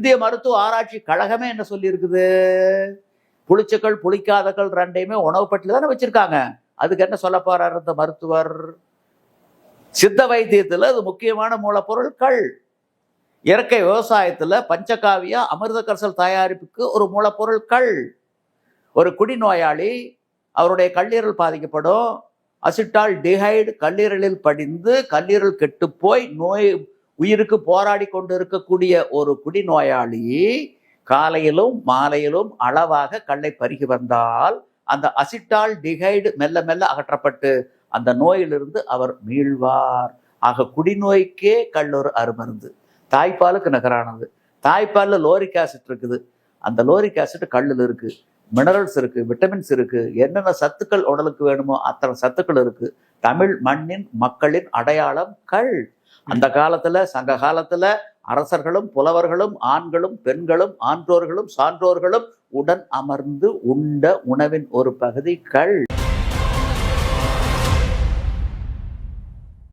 இந்திய மருத்துவ ஆராய்ச்சி கழகமே என்ன சொல்லியிருக்குது? புளிச்சக்கள் புளிக்காதக்கள் ரெண்டையுமே உணவு பட்டியல தானே வச்சிருக்காங்க. அதுக்கு என்ன சொல்ல போறாரு இந்த மருத்துவர்? சித்த வைத்தியத்தில் அது முக்கியமான மூலப்பொருள் கள் இயற்கை விவசாயத்தில் பஞ்சகாவியா அமிர்த கரிசல் தயாரிப்புக்கு ஒரு மூலப்பொருள் கள் ஒரு குடிநோயாளி அவருடைய கல்லீரல் பாதிக்கப்படும். அசிட்டால் டிஹைடு கல்லீரலில் படிந்து கல்லீரல் கெட்டுப்போய் நோய் உயிருக்கு போராடி கொண்டு இருக்கக்கூடிய ஒரு குடிநோயாளி காலையிலும் மாலையிலும் அளவாக கல்லை பருகி வந்தால் அந்த அசிட்டால் டிகைடு மெல்ல மெல்ல அகற்றப்பட்டு அந்த நோயிலிருந்து அவர் மீழ்வார் ஆக குடிநோய்க்கே கல் ஒரு அருமருந்து. தாய்ப்பாலுக்கு நகரானது. தாய்ப்பாலில் லோரிக் ஆசிட் இருக்குது. அந்த லோரிக் ஆசிட் கல்லில் இருக்கு. மினரல்ஸ் இருக்கு விட்டமின்ஸ் இருக்கு. என்னென்ன சத்துக்கள் உடலுக்கு வேணுமோ அத்தனை சத்துக்கள் இருக்கு. தமிழ் மண்ணின் மக்களின் அடையாளம் கள் அந்த காலத்துல சங்க காலத்துல அரசர்களும் புலவர்களும் ஆண்களும் பெண்களும் ஆன்றோர்களும் சான்றோர்களும் உடன் அமர்ந்து உண்ட உணவின் ஒரு பகுதி கள்.